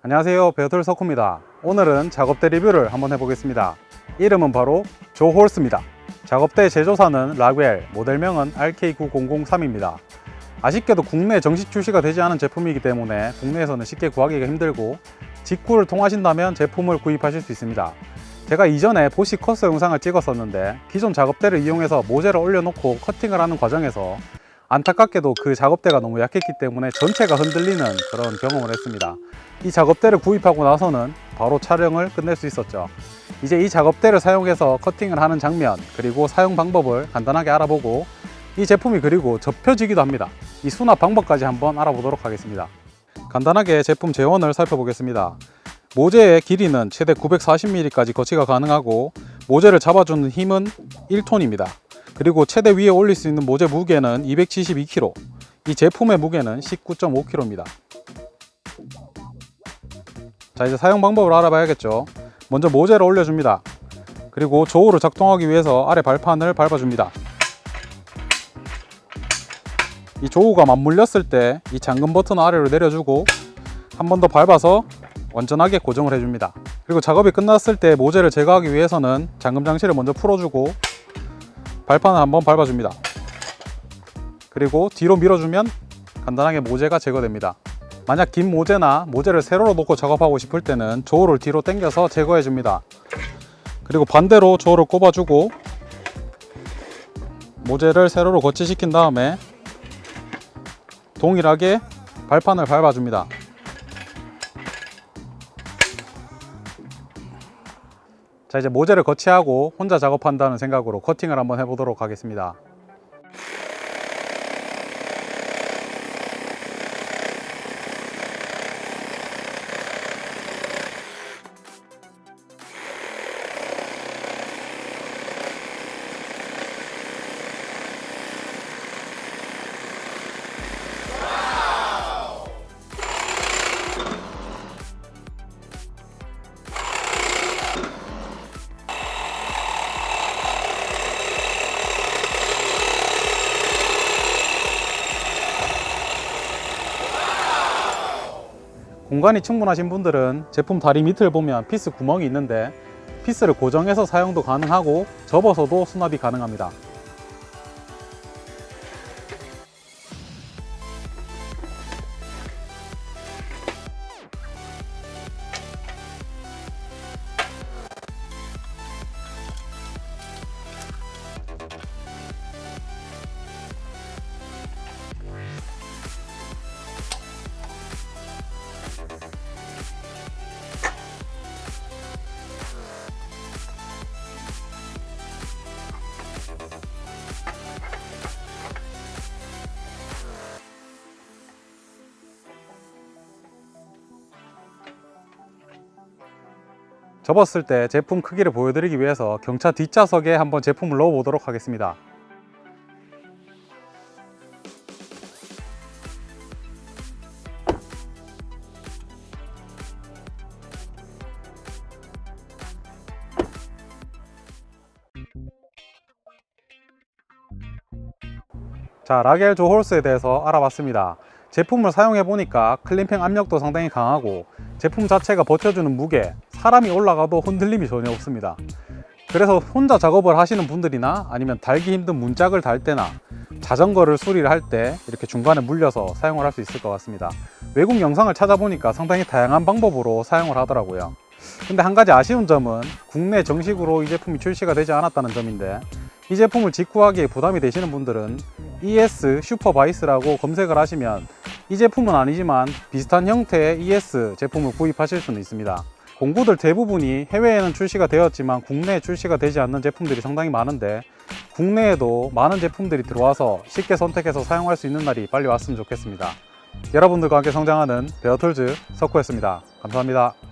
안녕하세요. 베어툴 석호입니다. 오늘은 작업대 리뷰를 한번 해보겠습니다. 이름은 바로 조홀스입니다. 작업대 제조사는 라구엘 모델명은 RK9003입니다. 아쉽게도 국내 정식 출시가 되지 않은 제품이기 때문에 국내에서는 쉽게 구하기가 힘들고 직구를 통하신다면 제품을 구입하실 수 있습니다. 제가 이전에 보시 커스 영상을 찍었었는데 기존 작업대를 이용해서 모재를 올려놓고 커팅을 하는 과정에서 안타깝게도 그 작업대가 너무 약했기 때문에 전체가 흔들리는 그런 경험을 했습니다. 이 작업대를 구입하고 나서는 바로 촬영을 끝낼 수 있었죠. 이제 이 작업대를 사용해서 커팅을 하는 장면 그리고 사용 방법을 간단하게 알아보고 이 제품이 그리고 접혀지기도 합니다. 이 수납 방법까지 한번 알아보도록 하겠습니다. 간단하게 제품 재원을 살펴보겠습니다. 모재의 길이는 최대 940mm까지 거치가 가능하고 모재를 잡아주는 힘은 1톤입니다. 그리고 최대 위에 올릴 수 있는 모재 무게는 272kg. 이 제품의 무게는 19.5kg입니다. 자, 이제 사용 방법을 알아봐야겠죠. 먼저 모재를 올려줍니다. 그리고 조우를 작동하기 위해서 아래 발판을 밟아줍니다. 이 조우가 맞물렸을 때 이 잠금 버튼 아래로 내려주고 한 번 더 밟아서 완전하게 고정을 해줍니다. 그리고 작업이 끝났을 때 모재를 제거하기 위해서는 잠금 장치를 먼저 풀어주고 발판을 한번 밟아줍니다. 그리고 뒤로 밀어주면 간단하게 모재가 제거됩니다. 만약 긴 모재나 모재를 세로로 놓고 작업하고 싶을 때는 조어를 뒤로 당겨서 제거해 줍니다. 그리고 반대로 조어를 꼽아주고 모재를 세로로 거치시킨 다음에 동일하게 발판을 밟아줍니다. 자 이제 모재를 거치하고 혼자 작업한다는 생각으로 커팅을 한번 해보도록 하겠습니다. 공간이 충분하신 분들은 제품 다리 밑을 보면 피스 구멍이 있는데 피스를 고정해서 사용도 가능하고 접어서도 수납이 가능합니다. 접었을 때 제품 크기를 보여드리기 위해서 경차 뒷좌석에 한번 제품을 넣어 보도록 하겠습니다. 자, 라겔 조홀스에 대해서 알아봤습니다. 제품을 사용해 보니까 클림핑 압력도 상당히 강하고 제품 자체가 버텨주는 무게, 사람이 올라가도 흔들림이 전혀 없습니다. 그래서 혼자 작업을 하시는 분들이나 아니면 달기 힘든 문짝을 달 때나 자전거를 수리를 할 때 이렇게 중간에 물려서 사용을 할 수 있을 것 같습니다. 외국 영상을 찾아보니까 상당히 다양한 방법으로 사용을 하더라고요. 근데 한 가지 아쉬운 점은 국내 정식으로 이 제품이 출시가 되지 않았다는 점인데 이 제품을 직구하기에 부담이 되시는 분들은 ES 슈퍼바이스라고 검색을 하시면 이 제품은 아니지만 비슷한 형태의 ES 제품을 구입하실 수는 있습니다. 공구들 대부분이 해외에는 출시가 되었지만 국내에 출시가 되지 않는 제품들이 상당히 많은데 국내에도 많은 제품들이 들어와서 쉽게 선택해서 사용할 수 있는 날이 빨리 왔으면 좋겠습니다. 여러분들과 함께 성장하는 베어툴즈 석호였습니다. 감사합니다.